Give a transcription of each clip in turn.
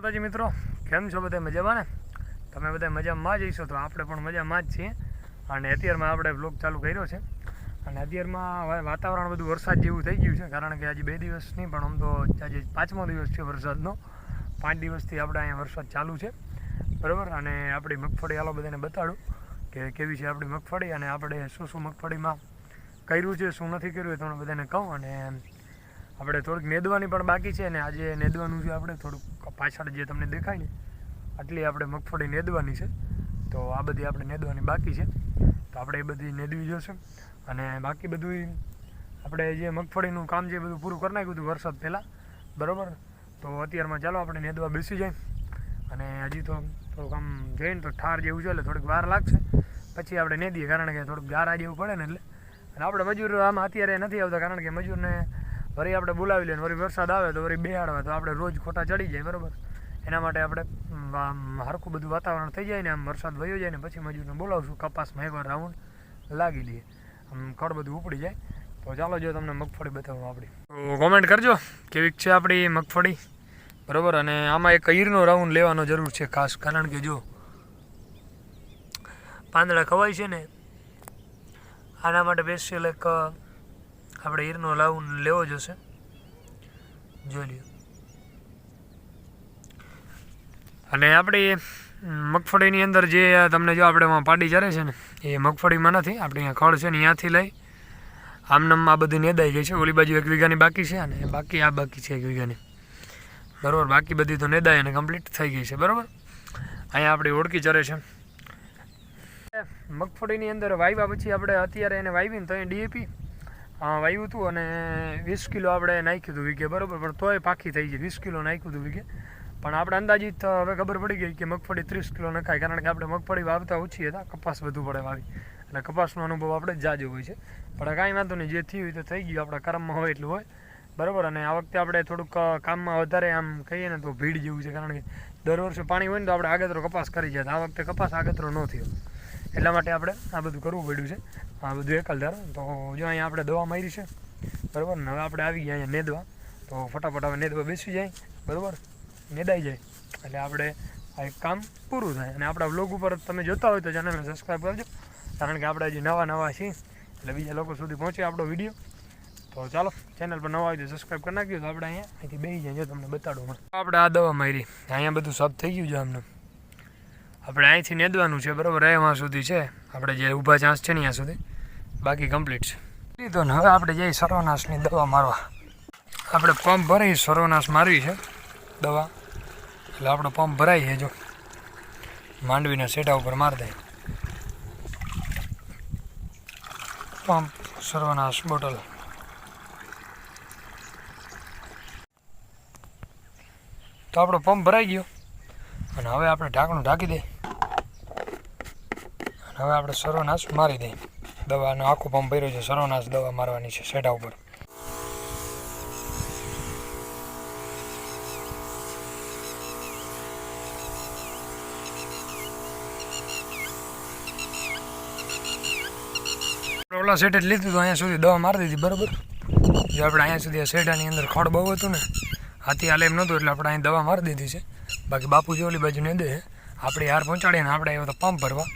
માતાજી મિત્રો, કેમ છો બધા મજામાં ને? તમે બધા મજામાં જ જઈશો તો આપણે પણ મજામાં જ છીએ. અને અત્યારમાં આપણે બ્લોગ ચાલુ કર્યો છે. અને અત્યારમાં વાતાવરણ બધું વરસાદ જેવું થઈ ગયું છે, કારણ કે આજે બે દિવસ નહીં પણ આમ તો આજે પાંચમો દિવસ છે વરસાદનો. પાંચ દિવસથી આપણે અહીંયા વરસાદ ચાલુ છે. બરાબર? અને આપણી મગફળી હાલો બધાને બતાડું કે કેવી છે આપણી મગફળી અને આપણે શું શું મગફળીમાં કર્યું છે, શું નથી કર્યું એ તમને બધાને કહું. અને આપણે થોડીક નેદવાની પણ બાકી છે ને આજે નેદવાનું છે આપણે, થોડુંક પાછળ જે તમને દેખાય ને, આટલી આપણે મગફળી નેદવાની છે. તો આ બધી આપણે નેદવાની બાકી છે. તો આપણે એ બધી નેદવી જોશે. અને બાકી બધું આપણે જે મગફળીનું કામ છે બધું પૂરું કરી નાખ્યું હતું વરસાદ પહેલાં, બરાબર? તો અત્યારમાં ચાલો આપણે નેદવા બેસી જાય. અને હજી તો થોડુંક આમ જોઈએ ને તો ઠાર જેવું છે એટલે થોડીક વાર લાગશે. પછી આપણે નેદીએ, કારણ કે થોડુંક ગારા જેવું પડે ને એટલે. અને આપણે મજૂર આમાં અત્યારે નથી આવતા, કારણ કે મજૂરને વળી આપણે બોલાવી લઈએ વળી વરસાદ આવે તો વળી બેહાડવા, તો આપણે રોજ ખોટા ચડી જાય, બરાબર? એના માટે આપણે હરખું બધું વાતાવરણ થઈ જાય ને આમ વરસાદ વયો જાય ને પછી મજૂરને બોલાવશું, કપાસમાં એકવાર રાઉન્ડ લાગી લઈએ આમ ખડ બધું ઉપડી જાય. તો ચાલો જો તમને મગફળી બતાવું આપણી. કોમેન્ટ કરજો, કેવીક છે આપણી મગફળી? બરાબર? અને આમાં એક ઈરનો રાઉન્ડ લેવાનો જરૂર છે ખાસ, કારણ કે જો પાંદડા ખવાય છે ને, આના માટે સ્પેશિયલ એક આપણે ઈરનો લાવ લેવો જોશે. જોઈ લ્યો. અને આપણી મગફળીની અંદર જે તમને જો આપણે પાડી ચરે છે ને, એ મગફળીમાં નથી, આપણે અહીંયા ખડ છે ને અહીંયાથી લઈ આમનામ આ બધી નેદાઈ ગઈ છે. ઓલી બાજુ એક વીઘાની બાકી છે અને બાકી આ બાકી છે એક વીઘાની. બરાબર, બાકી બધી તો નેદાઈ અને કમ્પ્લીટ થઈ ગઈ છે. બરાબર? અહીંયા આપણી ઓળખી ચરે છે. મગફળીની અંદર વાવ્યા પછી આપણે અત્યારે એને વાવીને તો અહીંયા ડીએપી વાવ્યું હતું અને વીસ કિલો આપણે નાખ્યું હતું વીઘે, બરાબર, પણ તોય પાકી થઈ ગઈ, વીસ કિલો નાખ્યું હતું વીઘે. પણ આપણે અંદાજિત હવે ખબર પડી ગઈ કે મગફળી ત્રીસ કિલો નખાય, કારણ કે આપણે મગફળી વાવતા ઓછી હતા, કપાસ વધુ પડે વાવી. એટલે કપાસનો અનુભવ આપણે જાજો હોય છે. પણ કાંઈ વાંધો નહીં, જે થયું હોય તો થઈ ગયું, આપણા કરમમાં હોય એટલું હોય. બરાબર, અને આ વખતે આપણે થોડુંક કામમાં વધારે આમ કહીએ ને તો ભીડ જેવું છે, કારણ કે દર વર્ષે પાણી હોય ને તો આપણે આગતરો કપાસ કરી જતા આ વખતે કપાસ આગતરો ન થયો. એટલા માટે આપણે આ બધું કરવું પડ્યું છે. આ બધું એકલધાર તો જો અહીંયા આપણે દવા મારી છે, બરાબર? ને હવે આપણે આવી ગયા અહીંયા નેદવા. તો ફટાફટ હવે નેદવા બેસી જાય, બરાબર? નેદાઈ જાય. એટલે આપણે આ એક કામ પૂરું થાય. અને આપણા બ્લોગ ઉપર તમે જોતા હોય તો ચેનલને સબસ્ક્રાઈબ કરજો. કારણ કે આપણે હજી નવા નવા છીએ. એટલે બીજા લોકો સુધી પહોંચે આપણો વીડિયો તો ચાલો ચેનલ પર નવા હોય તો સબસ્ક્રાઈબ કરી નાખ્યું તો આપણે અહીંયા અહીંથી બેસી જાય. જો તમને બતાડું આપણે આ દવા મારી. અહીંયા બધું સાફ થઈ ગયું છે આમને આપણે અહીંથી નેદવાનું છે, બરાબર? એમાં સુધી છે. આપણે જે ઊભા ચાન્સ છે ને ત્યાં સુધી. બાકી કમ્પ્લીટ છે. લીધો ને, હવે આપણે જઈએ સર્વનાશની દવા મારવા. આપણે પંપ ભરાઈ સર્વનાશ મારવી છે, દવા. એટલે આપણો પંપ ભરાઈ છે, જો. માંડવીના સેટા ઉપર માર દે. પંપ સર્વનાશ બોટલ તો આપણો પંપ ભરાઈ ગયો. અને હવે આપણે ઢાંકણું ઢાંકી દઈએ હવે આપણે સર્વનાશ મારી દઈએ. દવાનો આખો પંપ ભર્યો છે સર્વનાશ દવા મારવાની છે સેડા ઉપર. ઓલા સેટ જ લીધું હતું, અહીંયા સુધી દવા મારી દીધી, બરાબર? જે આપણે અહીંયા સુધી આ સેટાની અંદર ખોડ બહુ હતું ને હાથી હાલે એમ નહોતું, એટલે આપણે અહીં દવા મારી દીધી છે. બાકી બાપુજી ઓલી બાજુ ને દે. આપણે હાર પહોંચાડીએ ને, આપણે આવ્યો તો પંપ ભરવા.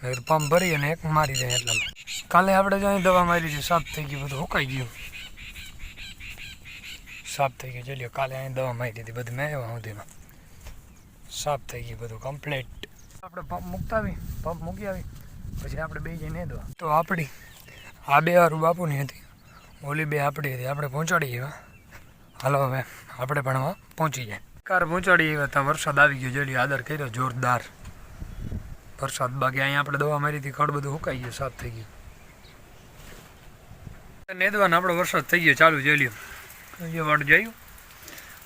પંપ ભરી અને એક મારી દઈએ એટલામાં. કાલે આપણે જો અહીં દવા મારી છે, સાફ થઈ ગયું, બધું હોકાઈ ગયું. સાફ થઈ ગયું ચલ્યો કાલે અહીં દવા મારી દીધી, બધી મેં આવ્યા સુધીમાં. સાફ થઈ ગયું બધું કમ્પ્લીટ આપણે પંપ મૂકતા આવી પંપ મૂકી આવી, પછી આપણે બે જઈને દવા. તો આપણી, આ બે વારું બાપુની હતી, ઓલી બે આપણી હતી, આપણે પહોંચાડી એવા. હાલો હવે, આપણે પણ હવે પહોંચી જાય. કાર પહોંચાડી આવ્યા ત્યાં વરસાદ આવી ગયો જેડી આદર કર્યો, જોરદાર. વરસાદ બાકી અહીંયા આપણે દવા મારી હતી ખડ બધું સુકાઈ ગયું, સાફ થઈ ગયું. નેદવાનો આપણો વરસાદ થઈ ગયો, ચાલુ જઈ લ્યો. વાળું જોયું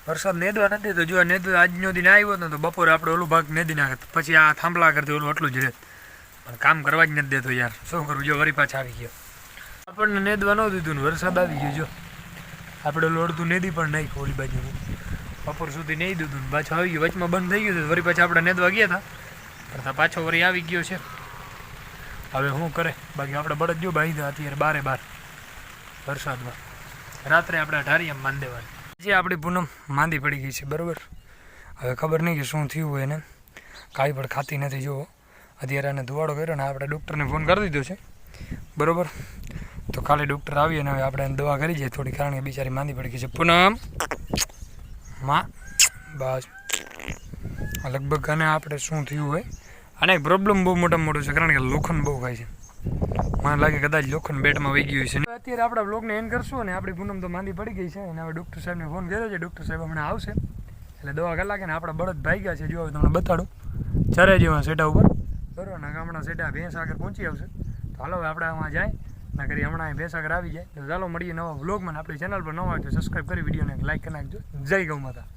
વરસાદ નેદવા નથી, તો જો નેદવા આજનો દિન આવ્યો ને તો બપોરે આપણે ઓલું ભાગ નેદી નાખે પછી આ થાંભલા કરતી ઓલું એટલું જ રહે. પણ કામ કરવા જ નથી દેતો યાર, શું કરવું જો વરી પાછા આવી ગયો. આપણને નેદવા ન દીધું ને વરસાદ આવી ગયો, જો. આપણે લોડતું નેદી પણ નાખ્યું ઓલી બાજુ બપોર સુધી નહીં દીધું ને પાછું આવી ગયું, વચમાં બંધ થઈ ગયું વળી પાછા આપણે નેદવા ગયા હતા. ત્યાં પાછો વળી આવી ગયો છે. હવે શું કરે? બાકી આપણે બળદ જો બાંધ્યા અત્યારે બારે બાર વરસાદમાં. રાત્રે આપણે ઢારિયામાં માંદ દેવાની જે આપણી પૂનમ માંદી પડી ગઈ છે, બરાબર? હવે ખબર નહીં કે શું થયું હોય એને કાંઈ પણ ખાતી નથી, જુઓ. અત્યારે એને ધુવાડો કર્યો ને આપણે ડૉક્ટરને ફોન કરી દીધો છે. બરાબર? તો કાલે ડૉક્ટર આવી અને હવે આપણે દવા કરી જઈએ થોડી કારણ કે બિચારી માંદી પડી ગઈ છે. પૂનમ? માં? બસ. લગભગ આને આપણે શું થયું હોય? આને એક પ્રોબ્લેમ બહુ મોટા મોટો છે, કારણ કે લોખંડ બહુ ખાય છે. મને લાગે કદાચ લોખંડ બેટમાં વહી ગયું છે અત્યારે આપણા બ્લોગને એન કરશું અને આપણી પૂનમ તો માંદી પડી ગઈ છે અને હવે ડૉક્ટર સાહેબને ફોન કર્યો છે. ડૉક્ટર સાહેબ હમણાં આવશે. એટલે દવા કલાકે ને આપણા બળદ ભાઈ ગયા છે. જો હવે તમને બતાડું. ચારે જેવા સેટા ઉપર. બરોબર ને ગામડા સેટા ભેંસ આગળ પહોંચી આવશે. તો હાલો હવે આપણે આમાં જાય. ના કરી હમણાં અહીં ભેંસ આગળ આવી જાય. તો ચાલો મળીએ નવા વ્લોગમાં આપણી ચેનલ પર નવા હોય તો સબસ્ક્રાઈબ કરી વિડીયોને લાઈક કરી નાખજો. જય ગૌ માતા.